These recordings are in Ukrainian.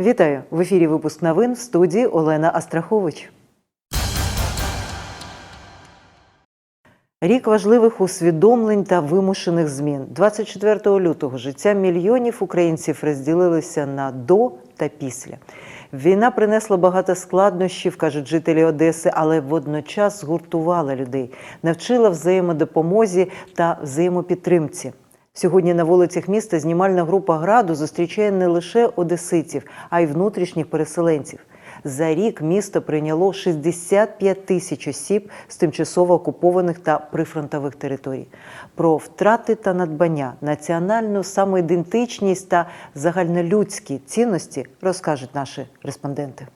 Вітаю в ефірі. Випуск новин в студії Олена Астрахович. Рік важливих усвідомлень та вимушених змін. 24 лютого життя мільйонів українців розділилися на до та після. Війна принесла багато складнощів, кажуть жителі Одеси, але водночас згуртувала людей, навчила взаємодопомозі та взаємопідтримці. Сьогодні на вулицях міста знімальна група граду зустрічає не лише одеситів, а й внутрішніх переселенців. За рік місто прийняло 65 тисяч осіб з тимчасово окупованих та прифронтових територій. Про втрати та надбання, національну самоідентичність та загальнолюдські цінності розкажуть наші респонденти.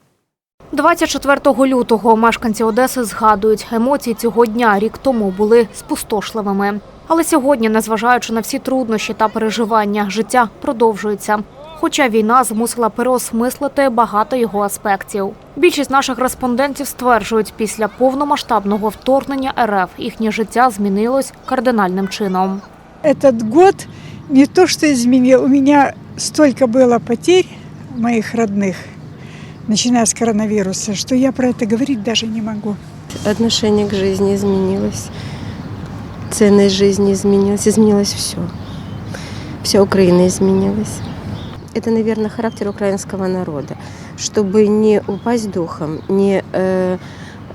24 лютого мешканці Одеси згадують, емоції цього дня рік тому були спустошливими. Але сьогодні, незважаючи на всі труднощі та переживання, життя продовжується. Хоча війна змусила переосмислити багато його аспектів. Більшість наших респондентів стверджують, після повномасштабного вторгнення РФ їхнє життя змінилось кардинальним чином. Этот год не то что изменил, у меня столько было потерь моих родных, начиная с коронавируса, что я про это говорить даже не могу. Отношение к жизни изменилось. Ценность жизни изменилась. Изменилось все. Вся Украина изменилась. Это, наверное, характер украинского народа. Чтобы не упасть духом, не э,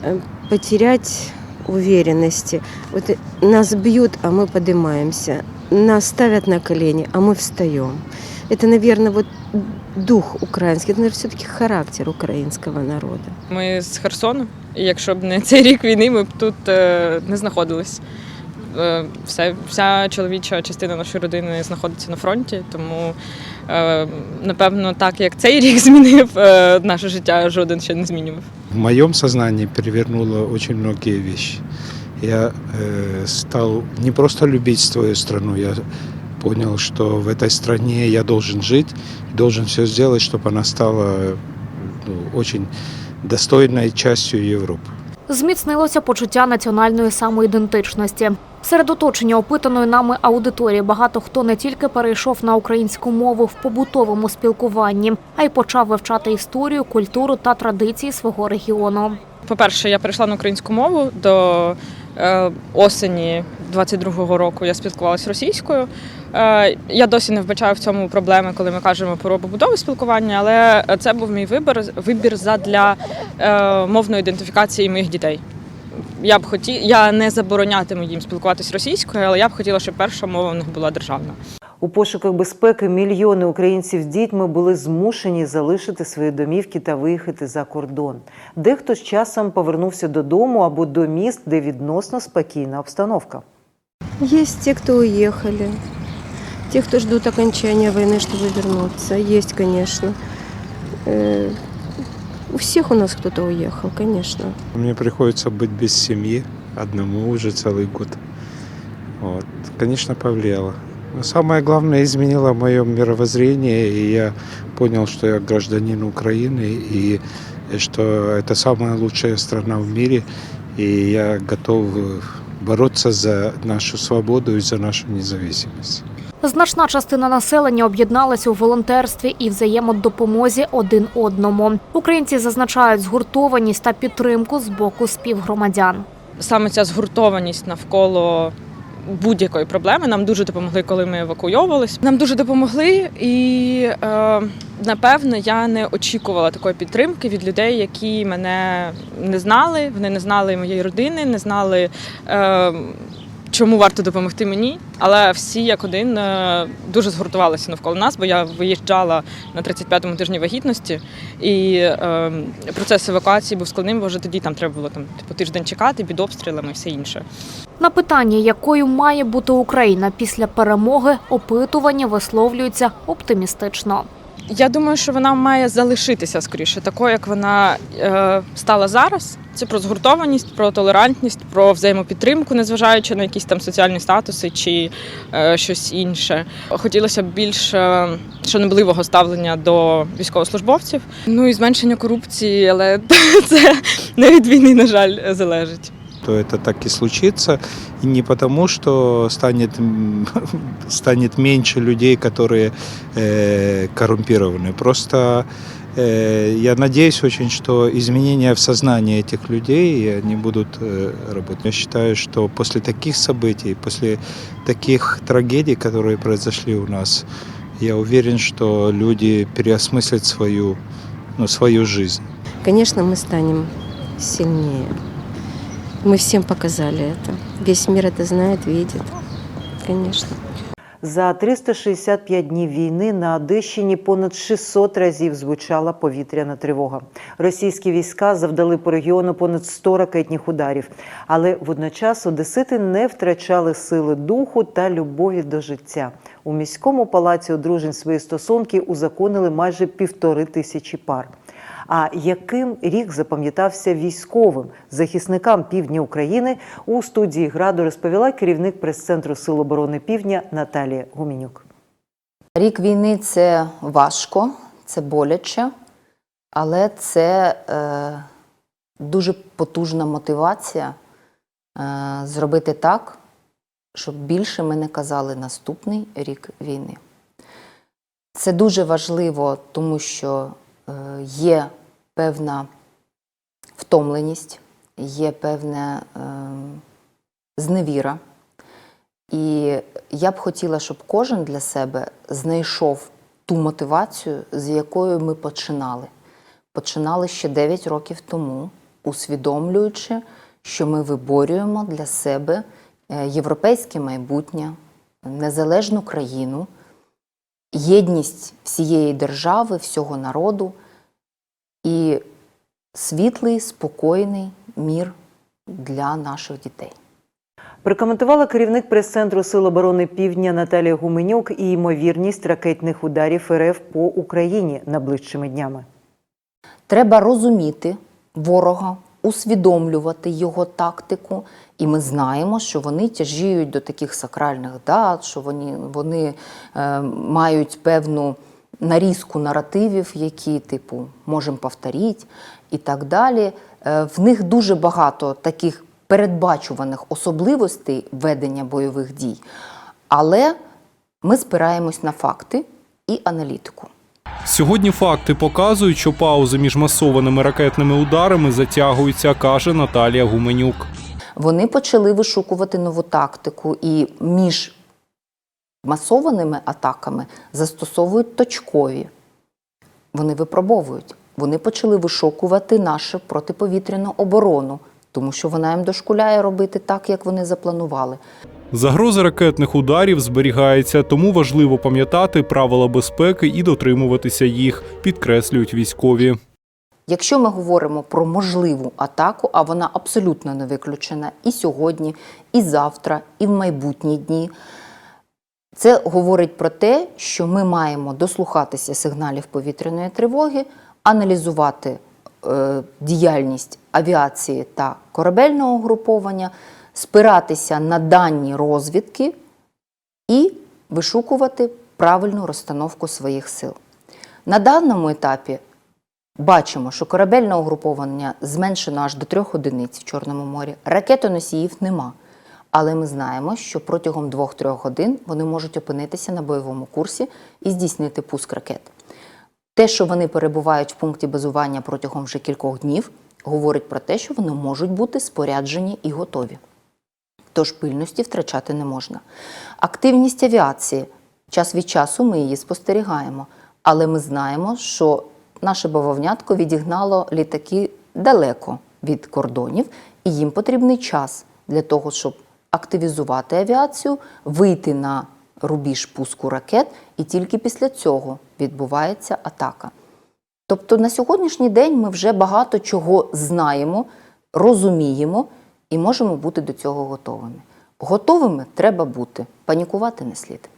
э, потерять уверенности. Вот э, нас бьют, а мы поднимаемся. Нас ставят на колени, а мы встаем. Это, наверное, вот дух украинский, это, наверное, все-таки характер украинского народа. Ми з Херсону, і якщо б не цей рік війни, ми б тут е, не знаходились. Е, Все, вся чоловіча частина нашої родини знаходиться на фронті, тому е, напевно, так як цей рік змінив е, наше життя, жоден ще не змінював. В моем сознании перевернуло очень многие вещи. Я э, стал не просто любить свою страну, я понял, что в этой стране я должен жить, должен все сделать, чтобы она стала ну, очень достойной частью Европы. Зміцнилося почуття національної самоідентичності. Серед оточення опитаної нами аудиторії багато хто не тільки перейшов на українську мову в побутовому спілкуванні, а й почав вивчати історію, культуру та традиції свого регіону. По-перше, я перейшла на українську мову до е, осені 22-го року. Я спілкувалася російською. Е, я досі не вбачаю в цьому проблеми, коли ми кажемо про побудове спілкування, але це був мій вибір вибір задля е, мовної ідентифікації моїх дітей. Я б хоті... я не заборонятиму їм спілкуватися російською, але я б хотіла, щоб перша мова в них була державна. У пошуках безпеки мільйони українців з дітьми були змушені залишити свої домівки та виїхати за кордон. Дехто з часом повернувся додому або до міст, де відносно спокійна обстановка. Есть те, кто уехали, те, кто ждут окончания войны, чтобы вернуться. Есть, конечно. У всех у нас кто-то уехал, конечно. Мне приходится быть без семьи одному уже целый год. Вот. Конечно, повлияло. Но самое главное, изменило мое мировоззрение, и я понял, что я гражданин Украины, и что это самая лучшая страна в мире, и я готов бороться за нашу свободу и за нашу независимость. Значна частина населення об'єдналася у волонтерстві і взаємодопомозі один одному. Українці зазначають згуртованість та підтримку з боку співгромадян. саме ця згуртованість навколо будь-якої проблеми нам дуже допомогли, коли ми евакуйовувались. Нам дуже допомогли, і е, напевно я не очікувала такої підтримки від людей, які мене не знали. Вони не знали моєї родини, не знали. Е, Чому варто допомогти мені, але всі як один е, дуже згуртувалися навколо нас, бо я виїжджала на 35-му тижні вагітності, і е, процес евакуації був складним, бо вже тоді там треба було там типу тиждень чекати під обстрілами і все інше. На питання, якою має бути Україна після перемоги, опитування висловлюються оптимістично. Я думаю, що вона має залишитися скоріше, такою, як вона е, стала зараз. Це про згуртованість, про толерантність, про взаємопідтримку, незважаючи на якісь там соціальні статуси чи е, щось інше. Хотілося б більш е, шанобливого ставлення до військовослужбовців. Ну і зменшення корупції, але це не від війни, на жаль, залежить. Что это так и случится. И не потому, что станет, станет меньше людей, которые э, коррумпированы. Просто э, я надеюсь очень, что изменения в сознании этих людей, и они будут э, работать. Я считаю, что после таких событий, после таких трагедий, которые произошли у нас, я уверен, что люди переосмыслят свою, ну, свою жизнь. Конечно, мы станем сильнее. Мы всем показали это. Весь мир это знает, видит. Конечно. За 365 днів війни на Одещині понад 600 разів звучала повітряна тривога. Російські війська завдали по регіону понад 100 ракетних ударів. Але водночас одесити не втрачали сили духу та любові до життя. У міському палаці одружень свої стосунки узаконили майже півтори тисячі пар. А яким рік запам'ятався військовим захисникам півдня України у студії граду розповіла керівник прес-центру Сил оборони Півдня Наталія Гумінюк. Рік війни це важко, це боляче, але це е, дуже потужна мотивація е, зробити так, щоб більше ми не казали наступний рік війни. Це дуже важливо, тому що е, є певна втомленість, є певна е, зневіра. І я б хотіла, щоб кожен для себе знайшов ту мотивацію, з якою ми починали. Починали ще 9 років тому, усвідомлюючи, що ми виборюємо для себе е, європейське майбутнє, незалежну країну, єдність всієї держави, всього народу і світлий, спокійний мір для наших дітей. Прокоментувала керівник прес-центру Сил оборони Півдня Наталія Гуменюк і ймовірність ракетних ударів РФ по Україні найближчими днями. Треба розуміти ворога, усвідомлювати його тактику. І ми знаємо, що вони тяжіють до таких сакральних дат, що вони, вони е, мають певну нарізку наративів, які, типу, можемо повторити і так далі. Е, в них дуже багато таких передбачуваних особливостей ведення бойових дій. Але ми спираємось на факти і аналітику. Сьогодні факти показують, що паузи між масованими ракетними ударами затягуються, каже Наталія Гуменюк. Вони почали вишукувати нову тактику і між масованими атаками застосовують точкові. Вони випробовують. Вони почали вишукувати нашу протиповітряну оборону, тому що вона їм дошкуляє робити так, як вони запланували. Загроза ракетних ударів зберігається, тому важливо пам'ятати правила безпеки і дотримуватися їх, підкреслюють військові. Якщо ми говоримо про можливу атаку, а вона абсолютно не виключена і сьогодні, і завтра, і в майбутні дні, це говорить про те, що ми маємо дослухатися сигналів повітряної тривоги, аналізувати е, діяльність авіації та корабельного угруповання, спиратися на дані розвідки і вишукувати правильну розстановку своїх сил. На даному етапі Бачимо, що корабельне угруповання зменшено аж до трьох одиниць в Чорному морі. Ракетоносіїв нема. Але ми знаємо, що протягом 2-3 годин вони можуть опинитися на бойовому курсі і здійснити пуск ракет. Те, що вони перебувають в пункті базування протягом вже кількох днів, говорить про те, що вони можуть бути споряджені і готові. Тож пильності втрачати не можна. Активність авіації. Час від часу ми її спостерігаємо, але ми знаємо, що наше бавовнятко відігнало літаки далеко від кордонів, і їм потрібний час для того, щоб активізувати авіацію, вийти на рубіж пуску ракет, і тільки після цього відбувається атака. Тобто на сьогоднішній день ми вже багато чого знаємо, розуміємо і можемо бути до цього готовими. Готовими треба бути, панікувати не слід.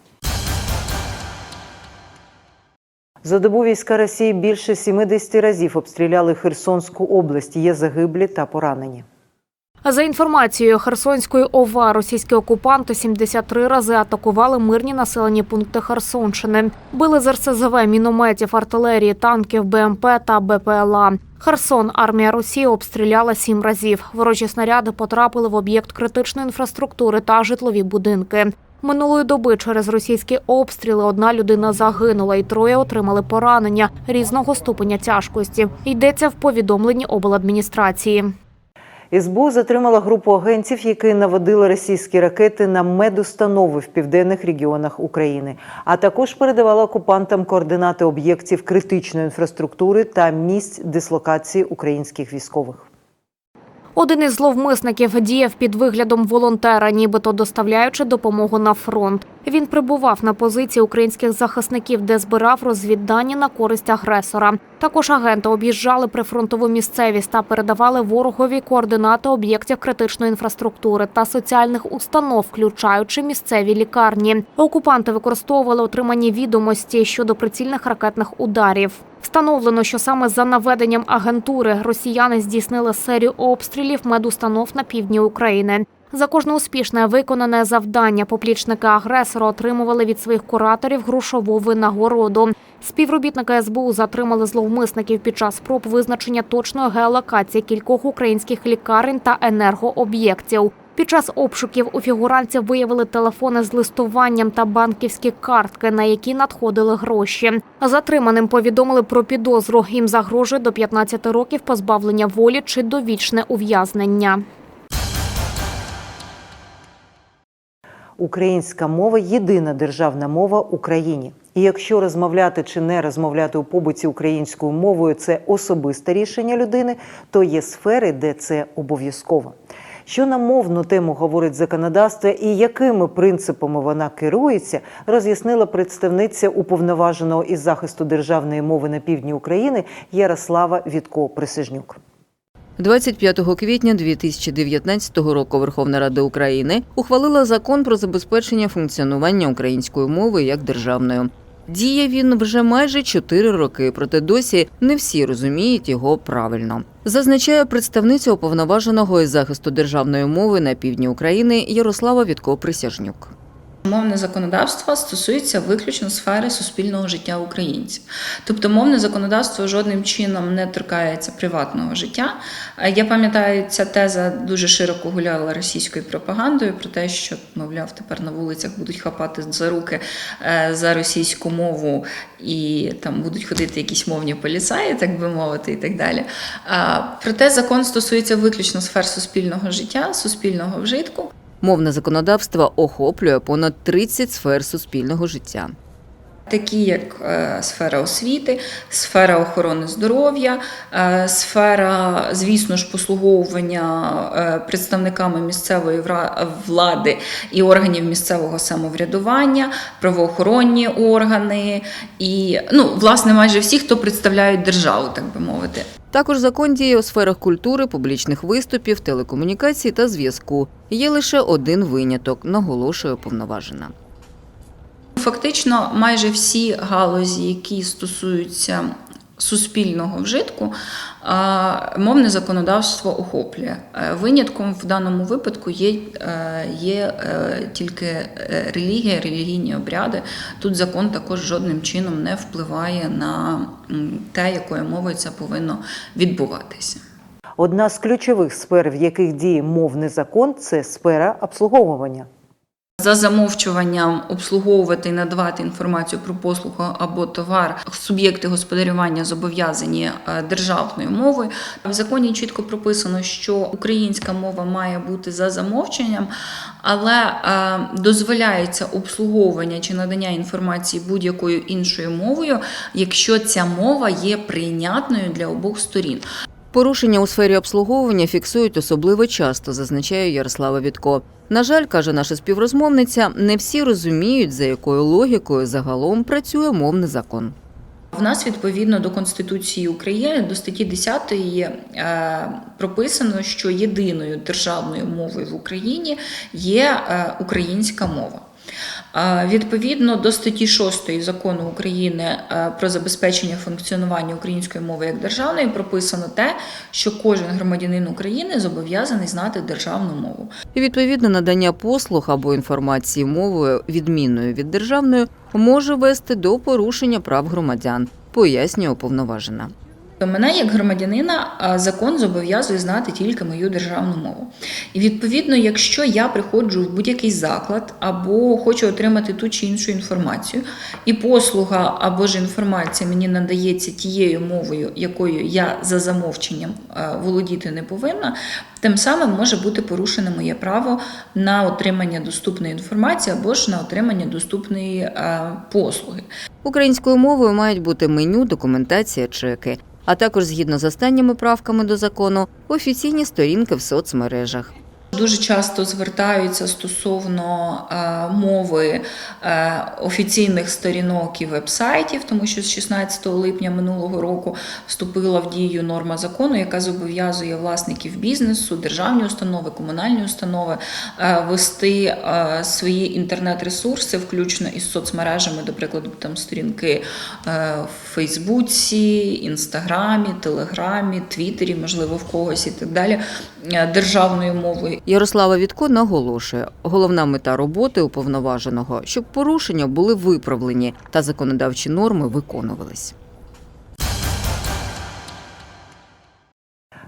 За добу війська Росії більше 70 разів обстріляли Херсонську область. Є загиблі та поранені. За інформацією Херсонської ОВА, російські окупанти 73 рази атакували мирні населені пункти Херсонщини. Били з РСЗВ, мінометів, артилерії, танків, БМП та БПЛА. Херсон армія Росії обстріляла сім разів. Ворожі снаряди потрапили в об'єкт критичної інфраструктури та житлові будинки. Минулої доби через російські обстріли одна людина загинула і троє отримали поранення різного ступеня тяжкості. Йдеться в повідомленні обладміністрації. СБУ затримала групу агентів, які наводили російські ракети на медустанови в південних регіонах України, а також передавала окупантам координати об'єктів критичної інфраструктури та місць дислокації українських військових. Один із зловмисників діяв під виглядом волонтера, нібито доставляючи допомогу на фронт. Він прибував на позиції українських захисників, де збирав розвіддані на користь агресора. Також агенти об'їжджали прифронтову місцевість та передавали ворогові координати об'єктів критичної інфраструктури та соціальних установ, включаючи місцеві лікарні. Окупанти використовували отримані відомості щодо прицільних ракетних ударів. Встановлено, що саме за наведенням агентури росіяни здійснили серію обстрілів медустанов на півдні України. За кожне успішне виконане завдання поплічники агресора отримували від своїх кураторів грошову винагороду. Співробітники СБУ затримали зловмисників під час спроб визначення точної геолокації кількох українських лікарень та енергооб'єктів. Під час обшуків у фігурантів виявили телефони з листуванням та банківські картки, на які надходили гроші. Затриманим повідомили про підозру. Їм загрожує до 15 років позбавлення волі чи довічне ув'язнення. Українська мова єдина державна мова в Україні. І якщо розмовляти чи не розмовляти у побуті українською мовою це особисте рішення людини, то є сфери, де це обов'язково. Що на мовну тему говорить законодавство і якими принципами вона керується, роз'яснила представниця уповноваженого із захисту державної мови на півдні України Ярослава Вітко Присяжнюк. 25 квітня 2019 року Верховна Рада України ухвалила закон про забезпечення функціонування української мови як державної. Діє він вже майже 4 роки, проте досі не всі розуміють його правильно. Зазначає представниця уповноваженого із захисту державної мови на півдні України Ярослава Вітко Присяжнюк. Мовне законодавство стосується виключно сфери суспільного життя українців. Тобто мовне законодавство жодним чином не торкається приватного життя. Е, Я пам'ятаю, ця теза дуже широко гуляла російською пропагандою про те, що, мовляв, тепер на вулицях будуть хапати за руки е, за російську мову і там будуть ходити якісь мовні поліцаї, так би мовити, і так далі. Проте закон стосується виключно сфер суспільного життя, суспільного вжитку. Мовне законодавство охоплює понад 30 сфер суспільного життя. Такі як е, сфера освіти, сфера охорони здоров'я, е, сфера, звісно ж, послуговування е, представниками місцевої влади і органів місцевого самоврядування, правоохоронні органи і, ну, власне, майже всі, хто представляють державу, так би мовити. Також закон діє у сферах культури, публічних виступів, телекомунікацій та зв'язку. Є лише один виняток, наголошує повноважена. Фактично, майже всі галузі, які стосуються суспільного вжитку, мовне законодавство охоплює. Е, Винятком в даному випадку є, е, є е, тільки релігія, релігійні обряди. Тут закон також жодним чином не впливає на те, якою мовою це повинно відбуватися. Одна з ключових сфер, в яких діє мовний закон, це сфера обслуговування. За замовчуванням обслуговувати і надавати інформацію про послугу або товар суб'єкти господарювання зобов'язані е, державною мовою. В законі чітко прописано, що українська мова має бути за замовченням, але е, дозволяється обслуговування чи надання інформації будь-якою іншою мовою, якщо ця мова є прийнятною для обох сторін. Порушення у сфері обслуговування фіксують особливо часто, зазначає Ярослава Вітко. На жаль, каже наша співрозмовниця, не всі розуміють, за якою логікою загалом працює мовний закон. В нас відповідно до Конституції України до статті 10 е, прописано, що єдиною державною мовою в Україні є е, українська мова. Відповідно до статті 6 закону України е, про забезпечення функціонування української мови як державної прописано те, що кожен громадянин України зобов'язаний знати державну мову. І відповідно надання послуг або інформації мовою відмінною від державної може вести до порушення прав громадян, пояснює уповноважена. То мене як громадянина закон зобов'язує знати тільки мою державну мову. І відповідно, якщо я приходжу в будь-який заклад або хочу отримати ту чи іншу інформацію, і послуга або ж інформація мені надається тією мовою, якою я за замовченням володіти не повинна, тим самим може бути порушене моє право на отримання доступної інформації або ж на отримання доступної послуги. Українською мовою мають бути меню, документація, чеки, а також згідно з останніми правками до закону офіційні сторінки в соцмережах. Дуже часто звертаються стосовно е, мови е, офіційних сторінок і вебсайтів, тому що з 16 липня минулого року вступила в дію норма закону, яка зобов'язує власників бізнесу, державні установи, комунальні установи е, вести свої інтернет-ресурси, включно із соцмережами, до прикладу, там сторінки в Фейсбуці, Інстаграмі, Телеграмі, Твіттері, можливо, в когось і так далі, державною мовою. Ярослава Вітко наголошує, головна мета роботи уповноваженого, щоб порушення були виправлені та законодавчі норми виконувались.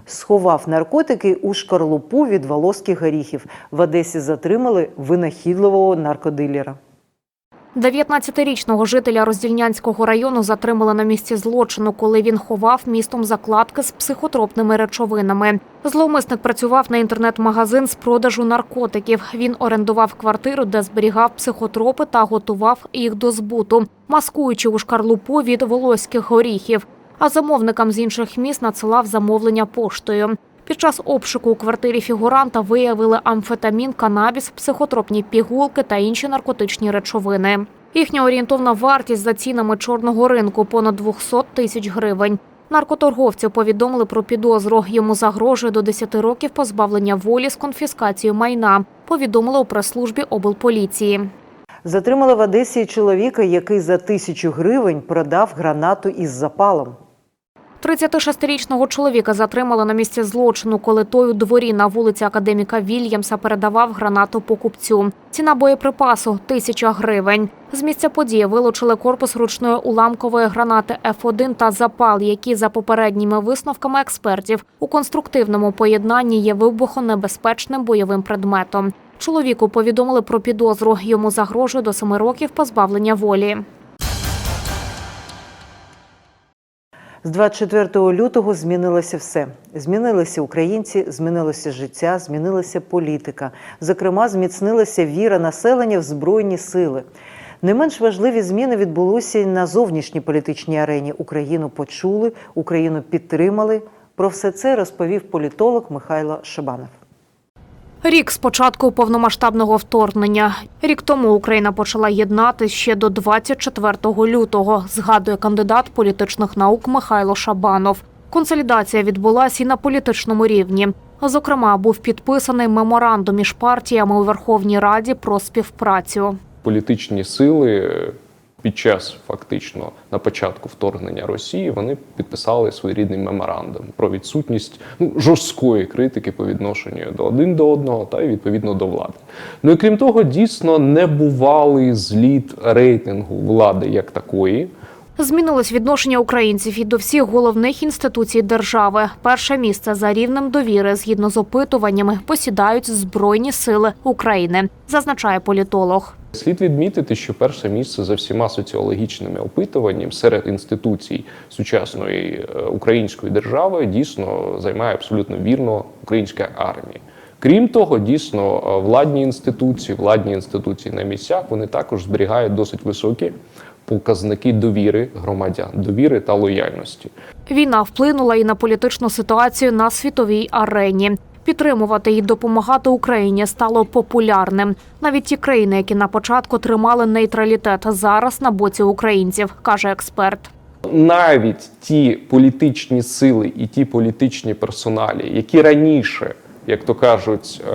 Сховав наркотики у шкарлупу від волоських горіхів. В Одесі затримали винахідливого наркодилера. 19-річного жителя Роздільнянського району затримали на місці злочину, коли він ховав містом закладки з психотропними речовинами. Зловмисник працював на інтернет-магазин з продажу наркотиків. Він орендував квартиру, де зберігав психотропи та готував їх до збуту, маскуючи у шкарлупу від волоських горіхів. А замовникам з інших міст надсилав замовлення поштою. Під час обшуку у квартирі фігуранта виявили амфетамін, канабіс, психотропні пігулки та інші наркотичні речовини. Їхня орієнтовна вартість за цінами чорного ринку понад 200 тисяч гривень. Наркоторговцю повідомили про підозру. Йому загрожує до 10 років позбавлення волі з конфіскацією майна. Повідомили у прес-службі облполіції. Затримали в Одесі чоловіка, який за тисячу гривень продав гранату із запалом. 36-річного чоловіка затримали на місці злочину, коли той у дворі на вулиці академіка Вільямса передавав гранату покупцю. Ціна боєприпасу – тисяча гривень. З місця події вилучили корпус ручної уламкової гранати F1 та запал, які за попередніми висновками експертів у конструктивному поєднанні є вибухонебезпечним бойовим предметом. Чоловіку повідомили про підозру. Йому загрожує до семи років позбавлення волі. З 24 лютого змінилося все. Змінилися українці, змінилося життя, змінилася політика. Зокрема, зміцнилася віра населення в збройні сили. Не менш важливі зміни відбулися й на зовнішній політичній арені. Україну почули, Україну підтримали. Про все це розповів політолог Михайло Шабанов. Рік з початку повномасштабного вторгнення. Рік тому Україна почала єднати ще до 24 лютого, згадує кандидат політичних наук Михайло Шабанов. Консолідація відбулася і на політичному рівні. Зокрема, був підписаний меморандум між партіями у Верховній Раді про співпрацю. політичні сили під час фактично на початку вторгнення Росії вони підписали своєрідний меморандум про відсутність ну, жорсткої критики по відношенню до один до одного та й відповідно до влади. Ну і крім того, дійсно не бувалий зліт рейтингу влади як такої. Змінилось відношення українців і до всіх головних інституцій держави. Перше місце за рівнем довіри, згідно з опитуваннями, посідають Збройні сили України, зазначає політолог. Слід відмітити, що перше місце за всіма соціологічними опитуваннями серед інституцій сучасної е, української держави дійсно займає абсолютно вірно українська армія. Крім того, дійсно е, владні інституції, владні інституції на місцях вони також зберігають досить високі показники довіри громадян, довіри та лояльності. Війна вплинула і на політичну ситуацію на світовій арені. Підтримувати і допомагати Україні стало популярним. Навіть ті країни, які на початку тримали нейтралітет, зараз на боці українців, каже експерт. навіть ті політичні сили і ті політичні персоналі, які раніше, як то кажуть, е,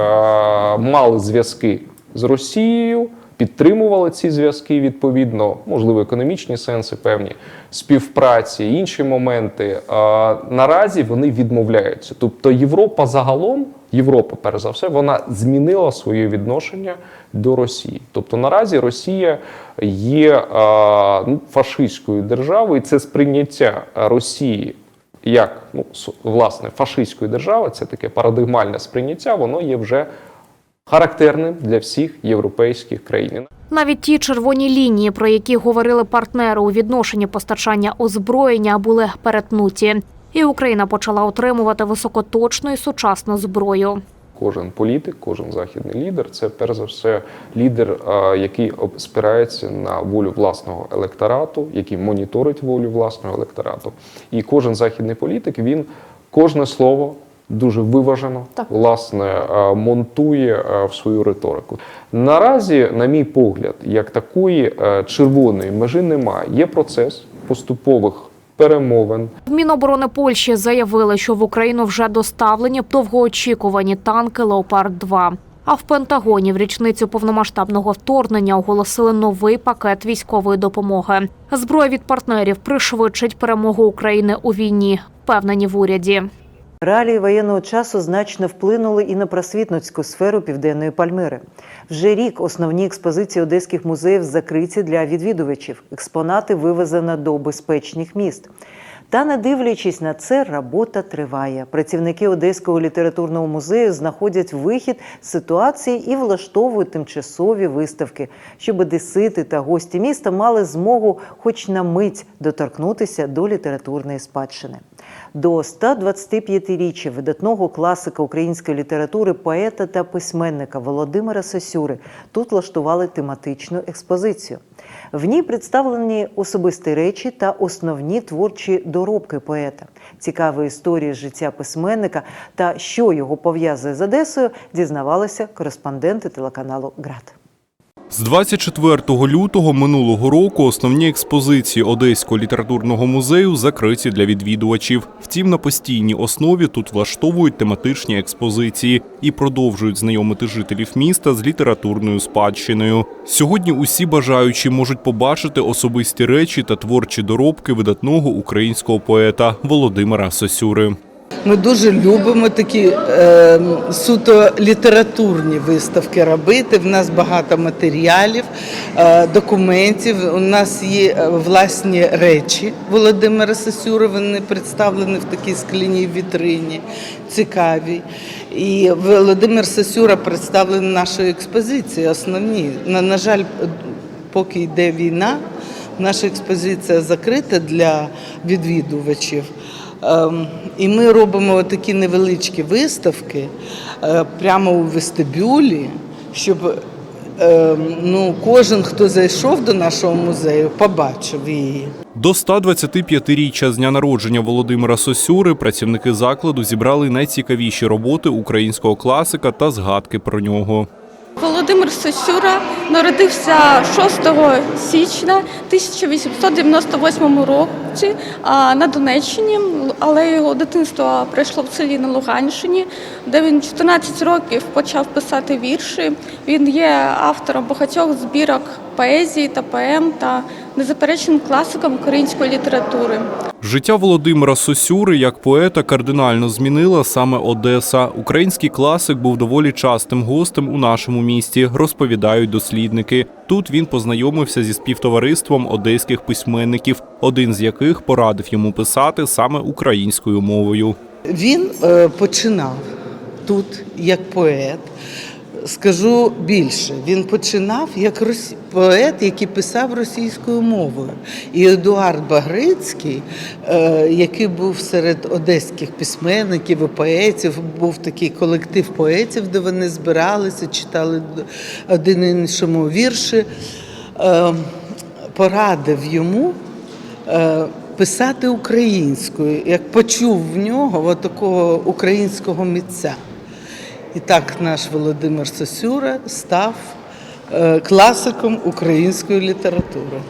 мали зв'язки з Росією, підтримували ці зв'язки відповідно, можливо, економічні сенси певні, співпраці, інші моменти. А наразі вони відмовляються. Тобто Європа загалом, Європа, перш за все, вона змінила своє відношення до Росії. Тобто наразі Росія є а, ну, фашистською державою, і це сприйняття Росії як ну, власне фашистської держави, це таке парадигмальне сприйняття, воно є вже характерним для всіх європейських країн. Навіть ті червоні лінії, про які говорили партнери у відношенні постачання озброєння, були перетнуті. І Україна почала отримувати високоточну і сучасну зброю. Кожен політик, кожен західний лідер це перш за все лідер, який спирається на волю власного електорату, який моніторить волю власного електорату. І кожен західний політик він кожне слово дуже виважено, власне, монтує в свою риторику. Наразі, на мій погляд, як такої е, червоної межі немає. Є процес поступових перемовин, В Міноборони Польщі заявили, що в Україну вже доставлені довгоочікувані танки Леопард 2 А в Пентагоні в річницю повномасштабного вторгнення оголосили новий пакет військової допомоги. Зброя від партнерів пришвидшить перемогу України у війні, впевнені в уряді. Реалії воєнного часу значно вплинули і на просвітницьку сферу південної Пальмири. Вже рік основні експозиції одеських музеїв закриті для відвідувачів. Експонати вивезено до безпечних міст. Та не дивлячись на це, робота триває. Працівники Одеського літературного музею знаходять вихід з ситуації і влаштовують тимчасові виставки, щоб одесити та гості міста мали змогу, хоч на мить, доторкнутися до літературної спадщини. До 125-річчя видатного класика української літератури, поета та письменника Володимира Сосюри тут влаштували тематичну експозицію. В ній представлені особисті речі та основні творчі доробки поета. Цікаві історії життя письменника та що його пов'язує з Одесою, дізнавалися кореспонденти телеканалу ГРАД. З 24 лютого минулого року основні експозиції Одеського літературного музею закриті для відвідувачів. Втім, на постійній основі тут влаштовують тематичні експозиції і продовжують знайомити жителів міста з літературною спадщиною. Сьогодні усі бажаючі можуть побачити особисті речі та творчі доробки видатного українського поета Володимира Сосюри. Ми дуже любимо такі е, суто літературні виставки робити. В нас багато матеріалів, е, документів. У нас є е, власні речі Володимира Сосюри. Вони представлені в такій скляній вітрині, цікавій. І Володимир Сосюра представлений нашою експозицією. Основні на, на жаль, поки йде війна, наша експозиція закрита для відвідувачів. Ем, І ми робимо такі невеличкі виставки е, прямо у вестибюлі, щоб ем, ну, кожен, хто зайшов до нашого музею, побачив її. До 125-річчя з дня народження Володимира Сосюри працівники закладу зібрали найцікавіші роботи українського класика та згадки про нього. Володимир Сосюра народився 6 січня 1898 році на Донеччині, але його дитинство пройшло в селі на Луганщині, де він 14 років почав писати вірші. Він є автором багатьох збірок поезії та поем та незаперечним класиком української літератури. Життя Володимира Сосюри як поета кардинально змінила саме Одеса. Український класик був доволі частим гостем у нашому місті, розповідають дослідники. Тут він познайомився зі співтовариством одеських письменників, один з яких порадив йому писати саме українською мовою. Він е, починав тут як поет. Скажу більше, він починав як росі... поет, який писав російською мовою. І Едуард Багрицький, е, який був серед одеських письменників і поетів, був такий колектив поетів, де вони збиралися, читали один іншому вірші, е, порадив йому. е, Писати українською, як почув в нього такого українського митця. І так наш Володимир Сосюра став е, класиком української літератури.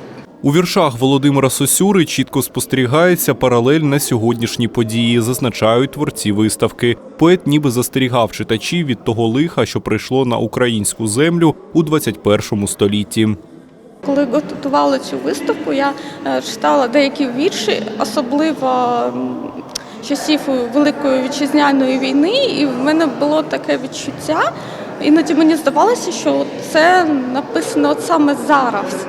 У віршах Володимира Сосюри чітко спостерігається паралель на сьогоднішні події, зазначають творці виставки. Поет ніби застерігав читачів від того лиха, що прийшло на українську землю у 21 столітті. Коли готувала цю виставку, я е, читала деякі вірші, особливо часів Великої вітчизняної війни, і в мене було таке відчуття. Іноді мені здавалося, що це написано от саме зараз.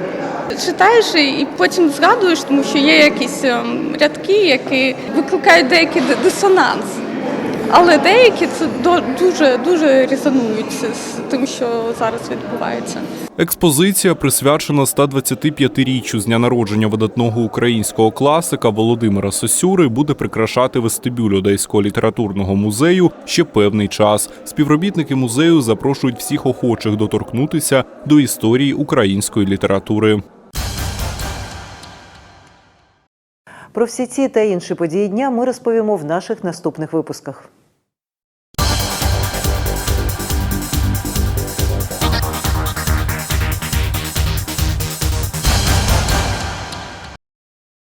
Читаєш і потім згадуєш, тому що є якісь ем, рядки, які викликають деякий дисонанс. Але деякі це дуже дуже резонують з з тим, що зараз відбувається. Експозиція присвячена 125-річчю з дня народження видатного українського класика Володимира Сосюри буде прикрашати вестибюль Одеського літературного музею ще певний час. Співробітники музею запрошують всіх охочих доторкнутися до історії української літератури. Про всі ці та інші події дня ми розповімо в наших наступних випусках.